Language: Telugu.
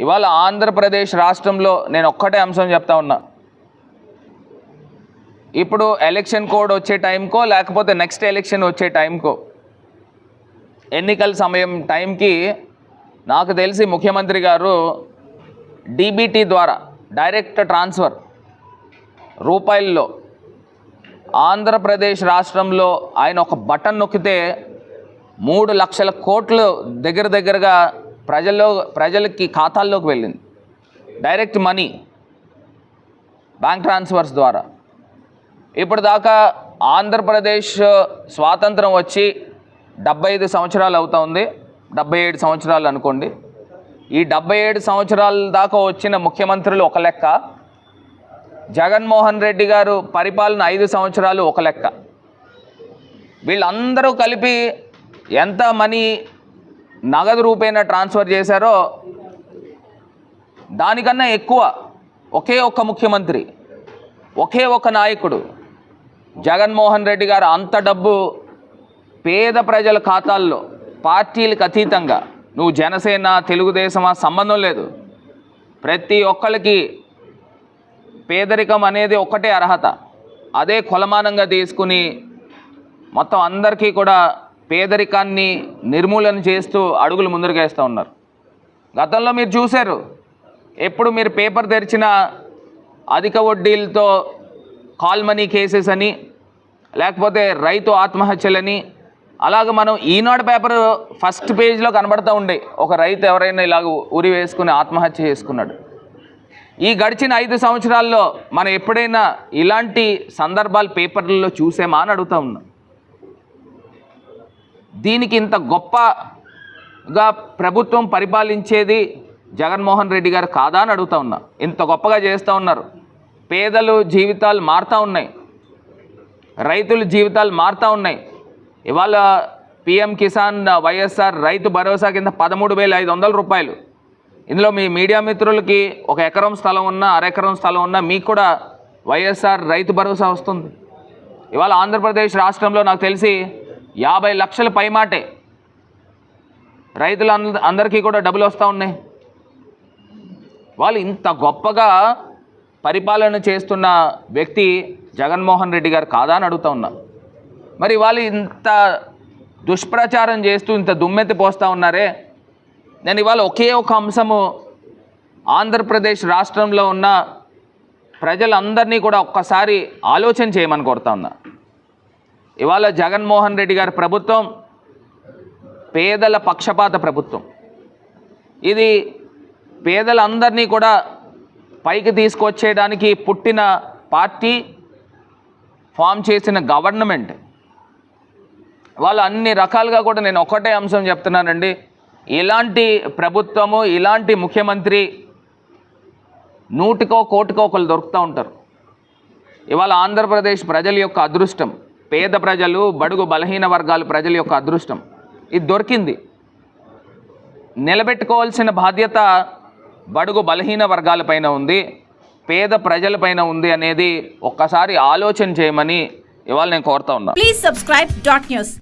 ఇవాళ ఆంధ్రప్రదేశ్ రాష్ట్రంలో నేను ఒక్కటే అంశం చెప్తా ఉన్నా. ఇప్పుడు ఎలక్షన్ కోడ్ వచ్చే టైంకో లేకపోతే నెక్స్ట్ ఎలక్షన్ వచ్చే టైంకో ఎన్నికల సమయం టైంకి నాకు తెలిసి ముఖ్యమంత్రి గారు డీబీటీ ద్వారా డైరెక్ట్ ట్రాన్స్ఫర్ రూపాయల్లో ఆంధ్రప్రదేశ్ రాష్ట్రంలో ఆయన ఒక బటన్ నొక్కితే మూడు లక్షల కోట్లు దగ్గర దగ్గరగా ప్రజల్లో ప్రజలకి ఖాతాల్లోకి వెళ్ళింది. డైరెక్ట్ మనీ బ్యాంక్ ట్రాన్స్ఫర్స్ ద్వారా. ఇప్పుడు దాకా ఆంధ్రప్రదేశ్ స్వాతంత్రం వచ్చి డెబ్బై ఐదు సంవత్సరాలు అవుతా ఉంది. డెబ్బై ఏడు సంవత్సరాలు అనుకోండి. ఈ డెబ్బై ఏడు సంవత్సరాల దాకా వచ్చిన ముఖ్యమంత్రులు ఒక లెక్క. జగన్మోహన్ రెడ్డి గారు పరిపాలన ఐదు సంవత్సరాలు ఒక లెక్క. వీళ్ళందరూ కలిపి ఎంత మనీ నగదు రూపేణ ట్రాన్స్ఫర్ చేశారో దానికన్నా ఎక్కువ ఒకే ఒక్క ముఖ్యమంత్రి ఒకే ఒక నాయకుడు జగన్మోహన్ రెడ్డి గారు అంత డబ్బు పేద ప్రజల ఖాతాల్లో పార్టీలకు అతీతంగా నువ్వు జనసేన తెలుగుదేశమా సంబంధం లేదు. ప్రతి ఒక్కరికి పేదరికం అనేది ఒక్కటే అర్హత. అదే కొలమానంగా తీసుకుని మొత్తం అందరికీ కూడా పేదరికాన్ని నిర్మూలన చేస్తూ అడుగులు ముందరకేస్తూ ఉన్నారు. గతంలో మీరు చూశారు ఎప్పుడు మీరు పేపర్ తెరిచిన అధిక వడ్డీలతో కాల్ మనీ కేసెస్ అని లేకపోతే రైతు ఆత్మహత్యలని అలాగే మనం ఈనాడు పేపర్ ఫస్ట్ పేజ్లో కనబడుతూ ఉండే ఒక రైతు ఎవరైనా ఇలాగ ఉరి వేసుకుని ఆత్మహత్య చేసుకున్నాడు. ఈ గడిచిన ఐదు సంవత్సరాల్లో మనం ఎప్పుడైనా ఇలాంటి సందర్భాలు పేపర్లలో చూసామా అని అడుగుతూ ఉన్నాం. దీనికి ఇంత గొప్పగా ప్రభుత్వం పరిపాలించేది జగన్మోహన్ రెడ్డి గారు కాదా అని అడుగుతా ఉన్నా. ఇంత గొప్పగా చేస్తూ ఉన్నారు. పేదలు జీవితాలు మారుతూ ఉన్నాయి. రైతుల జీవితాలు మారుతూ ఉన్నాయి. ఇవాళ పిఎం కిసాన్ వైఎస్ఆర్ రైతు భరోసా కింద పదమూడు వేల ఐదు వందల రూపాయలు. ఇందులో మీ మీడియా మిత్రులకి ఒక ఎకరం స్థలం ఉన్నా అరెకరం స్థలం ఉన్నా మీకు కూడా వైఎస్ఆర్ రైతు భరోసా వస్తుంది. ఇవాళ ఆంధ్రప్రదేశ్ రాష్ట్రంలో నాకు తెలిసి యాభై లక్షల పైమాటే. రైతులు అంద- అందరికీ కూడా డబ్బులు వస్తూ ఉన్నాయి. వాళ్ళు ఇంత గొప్పగా పరిపాలన చేస్తున్న వ్యక్తి జగన్మోహన్ రెడ్డి గారు కాదా అని అడుగుతా ఉన్నా. మరి వాళ్ళు ఇంత దుష్ప్రచారం చేస్తూ ఇంత దుమ్మెత్తి పోస్తూ ఉన్నారే. నేను ఇవాళ ఒకే ఒక అంశము ఆంధ్రప్రదేశ్ రాష్ట్రంలో ఉన్న ప్రజలందరినీ కూడా ఒక్కసారి ఆలోచన చేయమని కోరుతా ఉన్నా. ఇవాళ జగన్మోహన్ రెడ్డి గారి ప్రభుత్వం పేదల పక్షపాత ప్రభుత్వం. ఇది పేదలందరినీ కూడా పైకి తీసుకొచ్చేయడానికి పుట్టిన పార్టీ ఫామ్ చేసిన గవర్నమెంట్. వాళ్ళు అన్ని రకాలుగా కూడా నేను ఒకటే అంశం చెప్తున్నానండి. ఇలాంటి ప్రభుత్వము ఇలాంటి ముఖ్యమంత్రి నూటికో కోటికో ఒకరు దొరుకుతూ ఉంటారు. ఇవాళ ఆంధ్రప్రదేశ్ ప్రజల యొక్క అదృష్టం. పేద ప్రజలు బడుగు బలహీన వర్గాలు ప్రజల యొక్క అదృష్టం. ఇది దొరికింది. నిలబెట్టుకోవాల్సిన బాధ్యత బడుగు బలహీన వర్గాలపైన ఉంది. పేద ప్రజలపైన ఉంది అనేది ఒక్కసారి ఆలోచన చేయమని ఇవాళ నేను కోరుతా ఉన్నా. Please subscribe dot news